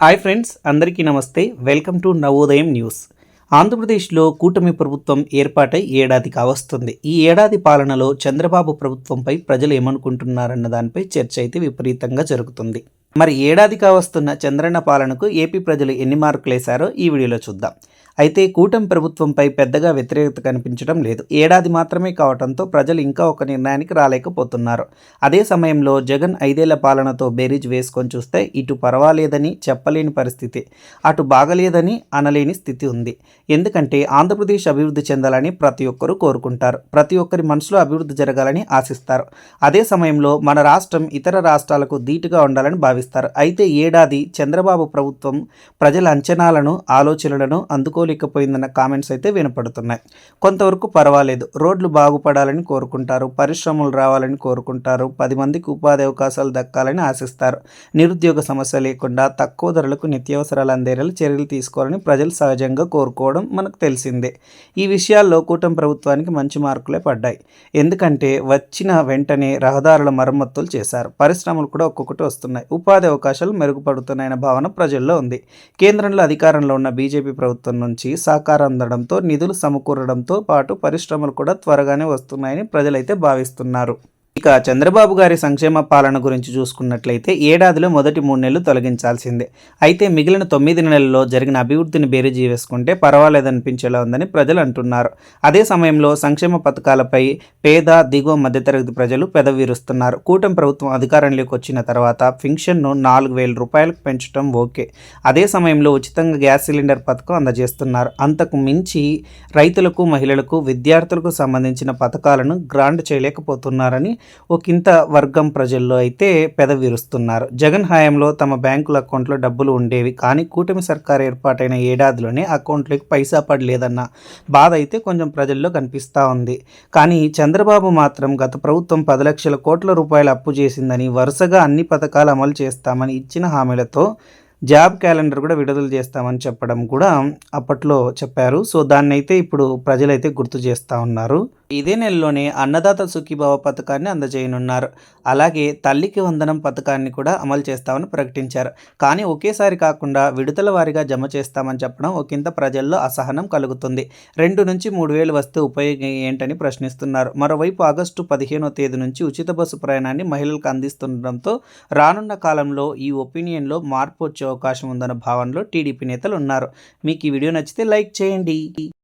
Hi friends అందరికీ నమస్తే. Welcome to Navodayam news. ఆంధ్రప్రదేశ్లో కూటమి ప్రభుత్వం ఏర్పాటై ఏడాది కావస్తుంది. ఈ ఏడాది పాలనలో చంద్రబాబు ప్రభుత్వంపై ప్రజలు ఏమనుకుంటున్నారన్న దానిపై చర్చ అయితే విపరీతంగా జరుగుతుంది. మరి ఏడాది కావస్తున్న చంద్రన్న పాలనకు ఏపీ ప్రజలు ఎన్ని మార్కులు వేశారో ఈ వీడియోలో చూద్దాం. అయితే కూటమి ప్రభుత్వంపై పెద్దగా వ్యతిరేకత కనిపించడం లేదు. ఏడాది మాత్రమే కావడంతో ప్రజలు ఇంకా ఒక నిర్ణయానికి రాలేకపోతున్నారు. అదే సమయంలో జగన్ ఐదేళ్ళ పాలనతో బేరీజ్ వేసుకొని చూస్తే ఇటు పర్వాలేదని చెప్పలేని పరిస్థితి అటు బాగలేదని అనలేని స్థితి ఉంది. ఎందుకంటే ఆంధ్రప్రదేశ్ అభివృద్ధి చెందాలని ప్రతి ఒక్కరూ కోరుకుంటారు. ప్రతి ఒక్కరి మనసులో అభివృద్ధి జరగాలని ఆశిస్తారు. అదే సమయంలో మన రాష్ట్రం ఇతర రాష్ట్రాలకు ధీటుగా ఉండాలని భావిస్తారు. అయితే ఏడాది చంద్రబాబు ప్రభుత్వం ప్రజల అంచనాలను ఆలోచనలను అందుకో అందుకోలేకపోయిందన్న కామెంట్స్ అయితే వినపడుతున్నాయి. కొంతవరకు పర్వాలేదు. రోడ్లు బాగుపడాలని కోరుకుంటారు. పరిశ్రమలు రావాలని కోరుకుంటారు. పది మందికి ఉపాధి అవకాశాలు దక్కాలని ఆశిస్తారు. నిరుద్యోగ సమస్య లేకుండా తక్కువ ధరలకు నిత్యావసరాలు అందేలా చర్యలు తీసుకోవాలని ప్రజలు సహజంగా కోరుకోవడం మనకు తెలిసిందే. ఈ విషయాల్లో కూటమి ప్రభుత్వానికి మంచి మార్కులే పడ్డాయి. ఎందుకంటే వచ్చిన వెంటనే రహదారుల మరమ్మతులు చేశారు. పరిశ్రమలు కూడా ఒక్కొక్కటి వస్తున్నాయి. ఉపాధి అవకాశాలు మెరుగుపడుతున్నాయన్న భావన ప్రజల్లో ఉంది. కేంద్రంలో అధికారంలో ఉన్న బీజేపీ ప్రభుత్వం నుంచి సహకారం అందడంతో నిధులు సమకూరడంతో పాటు పరిశ్రమలు కూడా త్వరగానే వస్తున్నాయని ప్రజలైతే భావిస్తున్నారు. ఇక చంద్రబాబు గారి సంక్షేమ పాలన గురించి చూసుకున్నట్లయితే ఏడాదిలో మొదటి మూడు నెలలు తొలగించాల్సిందే. అయితే మిగిలిన తొమ్మిది నెలల్లో జరిగిన అభివృద్ధిని బేరీజీ వేసుకుంటే పర్వాలేదనిపించేలా ఉందని ప్రజలు అంటున్నారు. అదే సమయంలో సంక్షేమ పథకాలపై పేద దిగువ మధ్యతరగతి ప్రజలు పెదవిరుస్తున్నారు. కూటమి ప్రభుత్వం అధికారంలోకి వచ్చిన తర్వాత పెన్షన్ను నాలుగు వేల రూపాయలకు పెంచడం ఓకే. అదే సమయంలో ఉచితంగా గ్యాస్ సిలిండర్ పథకం అందజేస్తున్నారు. అంతకు మించి రైతులకు మహిళలకు విద్యార్థులకు సంబంధించిన పథకాలను గ్రాంట్ చేయలేకపోతున్నారని ఒకంత వర్గం ప్రజల్లో అయితే పెదవిరుస్తున్నారు. జగన్ హయాంలో తమ బ్యాంకుల అకౌంట్లో డబ్బులు ఉండేవి కానీ కూటమి సర్కార్ ఏర్పాటైన ఏడాదిలోనే అకౌంట్లోకి పైసా పడలేదన్న బాధ అయితే కొంచెం ప్రజల్లో కనిపిస్తూ ఉంది. కానీ చంద్రబాబు మాత్రం గత ప్రభుత్వం పది లక్షల కోట్ల రూపాయలు అప్పు చేసిందని వరుసగా అన్ని పథకాలు అమలు చేస్తామని ఇచ్చిన హామీలతో జాబ్ క్యాలెండర్ కూడా విడుదల చేస్తామని చెప్పడం కూడా అప్పట్లో చెప్పారు. సో దాన్నైతే ఇప్పుడు ప్రజలైతే గుర్తు చేస్తూ ఉన్నారు. ఇదే నెలలోనే అన్నదాత సుఖీభావ పథకాన్ని అందజేయనున్నారు. అలాగే తల్లికి వందనం పథకాన్ని కూడా అమలు చేస్తామని ప్రకటించారు. కానీ ఒకేసారి కాకుండా విడతల వారీగా జమ చేస్తామని చెప్పడం ఒకంత ప్రజల్లో అసహనం కలుగుతుంది. రెండు నుంచి మూడు వేలు వస్తే ఉపయోగం ఏంటని ప్రశ్నిస్తున్నారు. మరోవైపు ఆగస్టు పదిహేనో తేదీ నుంచి ఉచిత బస్సు ప్రయాణాన్ని మహిళలకు అందిస్తుండటంతో రానున్న కాలంలో ఈ ఒపీనియన్లో మార్పు వచ్చే అవకాశం ఉందన్న భావనలో టీడీపీ నేతలు ఉన్నారు. మీకు ఈ వీడియో నచ్చితే లైక్ చేయండి.